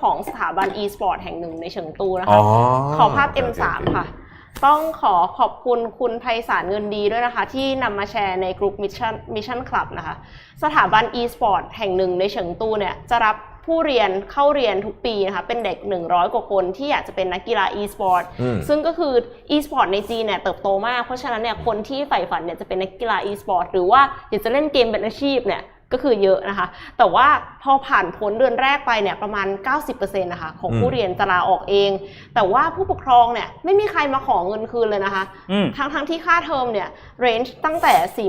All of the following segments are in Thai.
ของสถาบัน e-sport แห่งหนึ่งในเฉิงตูนะอ๋คะอขอภาพโอเค M3 ค่ะ ต้องขอขอบคุณคุณไพศาลเงินดีด้วยนะคะ ที่นำมาแชร์ในกลุ่ม Mission Mission Club นะคะ สถาบัน e-sport แห่งหนึ่งในเฉิงตูเนี่ยจะรับผู้เรียนเข้าเรียนทุกปีนะคะ เป็นเด็ก 100 กว่าคนที่อยากจะเป็นนักกีฬา e-sport อืมซึ่งก็คือ e-sport ในจีนเนี่ยเติบโตมาก เพราะฉะนั้นเนี่ยคนที่ใฝ่ฝันเนี่ยจะเป็นนักกีฬา e-sport หรือว่าอยากจะเล่นเกมเป็นอาชีพเนี่ย ก็คือเยอะนะคะ แต่ว่าพอผ่านพ้นเดือนแรกไปเนี่ยประมาณ 90%นะคะของผู้อืมเรียนจะลาออกเอง แต่ว่าผู้ปกครองเนี่ยไม่มีใครมาขอเงินคืนเลยนะคะอืมทั้งทั้งที่ค่าเทอมเนี่ยเรนจ์ตั้งแต่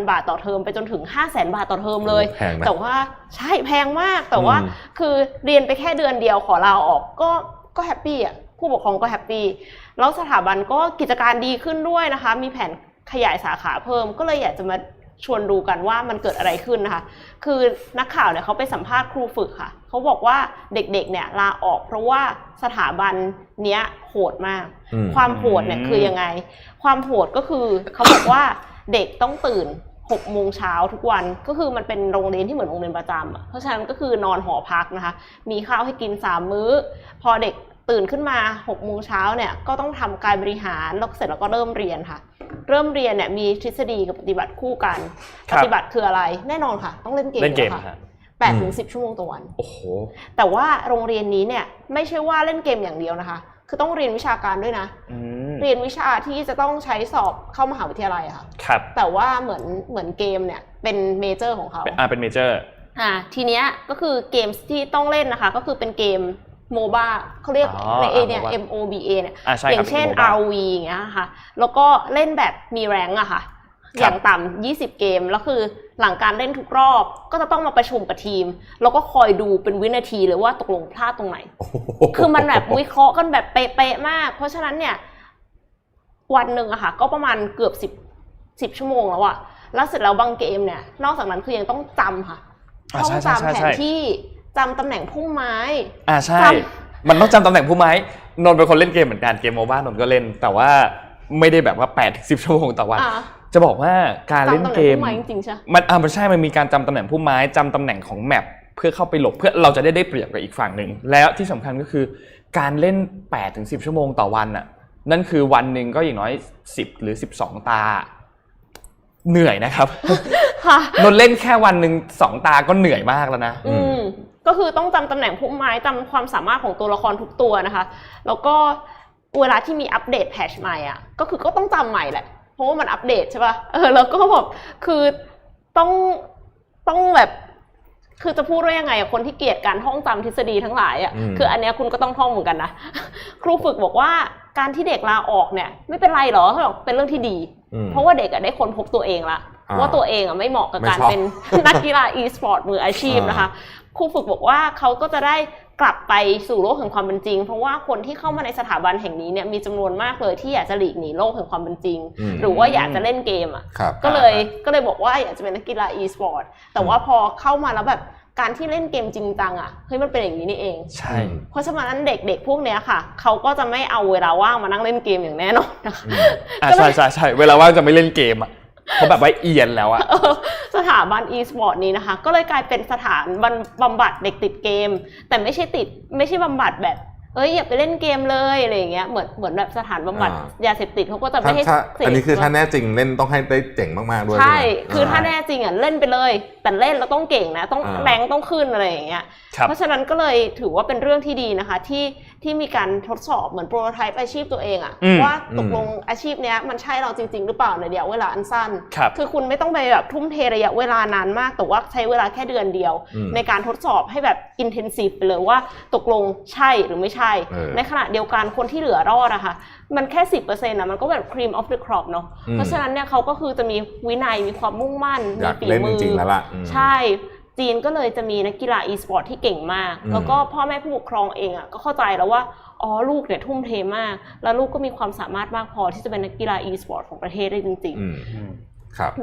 48,000 บาทต่อเทอมไปจนถึง 500,000 บาทต่อเทอมเลยแพงนะแต่ว่าใช่แพงมากแต่ว่าอืมคือเรียนไปแค่เดือนเดียวขอลาออกก็ก็แฮปปี้อะผู้ปกครองก็แฮปปี้แล้วสถาบันก็กิจการดีขึ้นด้วยนะคะ มีแผนขยายสาขาเพิ่มก็เลยอยากจะมา ชวนดูกันว่ามันเกิดอะไรขึ้นนะคะ คือนักข่าวเนี่ยเขาไปสัมภาษณ์ครูฝึกค่ะ เขาบอกว่าเด็กๆเนี่ยลาออก เพราะว่าสถาบันเนี้ยโหดมาก อืม ความโหดเนี่ยคือยังไง ความโหดก็คือเขาบอกว่าเด็กต้องตื่นหกโมงเช้าทุกวันก็คือมันเป็นโรงเรียนที่เหมือนโรงเรียนประจำอะเพราะฉะนั้นก็คือนอนหอพักนะคะ มีข้าวให้กินสามมื้อ พอเด็ก ตื่นขึ้นมาหกโมงเช้าเนี่ยก็ต้องทำการบริหารแล้วเสร็จแล้วก็เริ่มเรียนค่ะ เริ่มเรียนเนี่ยมีทฤษฎีกับปฏิบัติคู่กันครัปบฏิบัติคืออะไรแน่นอนค่ะ ต้องเล่นเกมเล่นเกมอยู่แล้วฮะค่ะแปดถึงสิบชั่วโมงต่อวันโอ้โหแต่ว่าโรงเรียนนี้เนี่ยไม่ใช่ว่าเล่นเกมอย่างเดียวนะคะ คือต้องเรียนวิชาการด้วยนะอืมเรียนวิชาที่จะต้องใช้สอบเข้ามหาวิทยาลัยอะค่ะครับ แต่ว่าเหมือนเหมือนเกมเนี่ยเป็นเมเจอร์ของเขาเป็นอ่าเป็นเมเจอร์อ่าทีเนี้ยก็คือเกมที่ต้องเล่นนะคะ ก็คือเป็นเกม โมบ้าเขาเรียกอ๋อในเออ่าเนี่ย MOBA M O B A เนี่ยอ่าใช่อคย่ารับงเช่นป็ MOBA RV อย่างเงี้ยค่ะ แล้วก็เล่นแบบมีแรงอะค่ะ ครับ อย่างต่ำ20 เกม แล้วคือหลังการเล่นทุกรอบก็จะต้องมาประชุมกับทีม แล้วก็คอยดูเป็นวินาทีเลยว่าตกลงพลาดตรงไหน คือมันแบบวิเคราะห์กันแบบเป๊ะๆมาก เพราะฉะนั้นเนี่ยวันหนึ่งอะค่ะ ก็ประมาณเกือบสิบสิบชั่วโมงแล้วอะแล้วเสร็จแล้วบางเกมเนี่ย นอกจากนั้นคือยังต้องจำค่ะ อ่าต้องใช่ใช่จำใช่แผใช่นที่ จำตำแหน่งพุ่มไม้ อ่าใช่ จ มันต้องจำตำแหน่งผู้ไม้นนท์เป็นคนเล่นเกมเหมือนกันเกมโมบ้านนท์ก็เล่น แต่ว่าไม่ได้แบบว่า8ปดสิบชั่วโมงต่อวัน อะจะบอกว่าการเล่นจำตำแหเกน่งม พุ่มไม้จริงๆใช่มันอ่ามันใช่ มันมีการจำตำแหน่งผู้ไม้จำตำแหน่งของแมปเพื่อเข้าไปหลบเพื่อเราจะได้ได้เปรียบกับอีกฝั่งหนึ่ง แล้วที่สำคัญก็คือการเล่น8ถึง10ชั่วโมงต่อวันน่ะ นั่นคือวันหนึ่งก็อย่างน้อย 10 หรือ 12 ตา เหนื่อยนะครับ ค่ะ นนท์เล่นแค่วันหนึ่งสองตาก็เหนื่อยมากแล้วนะ อืม ก็คือต้องจำตำแหน่งพุ่มไม้จำความสามารถของตัวละครทุกตัวนะคะ แล้วก็เวลาที่มีอัปเดตแพชใหม่อะก็คือก็ต้องจำใหม่แหละ เพราะว่ามันอัปเดตใช่ป่ะเออแล้วก็แบบคือต้องต้องแบบคือจะพูดว่ายังไงอะคนที่เกลียดการท่องจำทฤษฎีทั้งหลายอะอืมคืออันเนี้ยคุณก็ต้องท่องเหมือนกันนะครูฝึกบอกว่าการที่เด็กลาออกเนี่ย ไม่เป็นไรหรอเขาบอกเป็นเรื่องที่ดีอืมเพราะว่าเด็กอะได้ค้นพบตัวเองละอ่า ว่าตัวเองอะไม่เหมาะกับไม่การชอบเป็นนักกีฬา e-sport มืออาชีพนะคะครูฝึกบอกว่าเขาก็จะได้กลับไปสู่โลกแห่งความเป็นจริง เพราะว่าคนที่เข้ามาในสถาบันแห่งนี้เนี่ยมีจำนวนมากเลยที่อยากจะหลีกหนีโลกแห่งความเป็นจริงอืมหรือว่าอยากจะเล่นเกมอะครับก็เลยก็เลยบอกว่าอยากจะเป็นนักกีฬา e-sport แต่ว่าพอเข้ามาแล้วแบบการที่เล่นเกมจริงจังอะเฮ้ยมันเป็นอย่างนี้นี่เองใช่เพราะฉะนั้นเด็กๆพวกเนี้ยค่ะเขาก็จะไม่เอาเวลาว่างมานั่งเล่นเกมอย่างแน่นอนนะคะอ่าใช่ใช่ใช่เวลาว่างจะไม่เล่นเกมอะ เพราะแบบว่าเอียนแล้วอะเออสถาบัน e-sport นี้นะคะ ก็เลยกลายเป็นสถานบำบำบัดเด็กติดเกม แต่ไม่ใช่ติดไม่ใช่บำบัดแบบเอ้ยอย่าไปเล่นเกมเลยอะไรอย่างเงี้ยเหมือนเหมือนแบบสถานบำบัดอ่ายาเสพติดเขาก็จะถ้าไม่ให้ถ้าเสพอันนี้คือถ้าแน่จริงเล่นต้องให้ได้เจ๋งมากๆด้วยใช่ไหมคือถ้าแน่จริงอะเล่นไปเลยแต่เล่นแล้วต้องเก่งนะ ต้องอ่าแรงต้องขึ้นอะไรอย่างเงี้ยครับเพราะฉะนั้นก็เลยถือว่าเป็นเรื่องที่ดีนะคะ ที่ที่มีการทดสอบเหมือนโปรโตไทป์อาชีพตัวเองอะอืมว่าตกลงอาชีพเนี้ยมันใช่เราจริง ๆ หรือเปล่าในระยะเวลาอันสั้นครับคือคุณไม่ต้องไปแบบทุ่มเทระยะเวลานานมากแต่ว่าใช้เวลาแค่เดือนเดียวอืมในการทดสอบให้แบบอินเทนซีฟไปเลยว่าตกลงใช่หรือไม่ใช่เออในขณะเดียวกันคนที่เหลือรอดอะค่ะมันแค่สิบเปอร์เซ็นต์อะมันก็แบบ cream of the crop เนาะอืมเพราะฉะนั้นเนี่ยเขาก็คือจะมีวินัยมีความมุ่งมั่นอมียากฝีเล่นมืจอริงๆแล้วล่ะอืมใช่จีนก็เลยจะมีนักกีฬา e-sport ที่เก่งมากอืมแล้วก็พ่อแม่ผู้ปกครองเองอะก็เข้าใจแล้วว่าอ๋อลูกเนี่ยทุ่มเทมาก แล้วลูกก็มีความสามารถมากพอที่จะเป็นนักกีฬา e-sport ของประเทศได้จริงอืมอืมครับๆ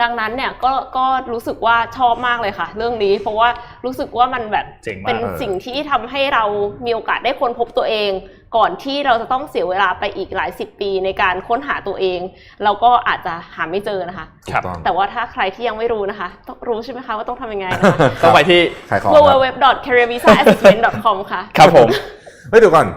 ดังนั้นเนี่ยก็ก็รู้สึกว่าชอบมากเลยค่ะ เรื่องนี้เพราะว่ารู้สึกว่ามันแบบเจ๋งมากเป็นเออสิ่งที่ทำให้เรามีโอกาสได้ค้นพบตัวเอง ก่อนที่เราจะต้องเสียเวลาไปอีกหลายสิบปีในการค้นหาตัวเอง เราก็อาจจะหาไม่เจอนะคะถูครักบต้องแต่ว่าถ้าใครที่ยังไม่รู้นะคะ ต้องรู้ใช่ไหมคะว่าต้องทำยังไงนะคะต้องไปที่ขายของครับ www.careervisaassessment.com ค่ะ ครับผมไม่เดี๋ยวก่อน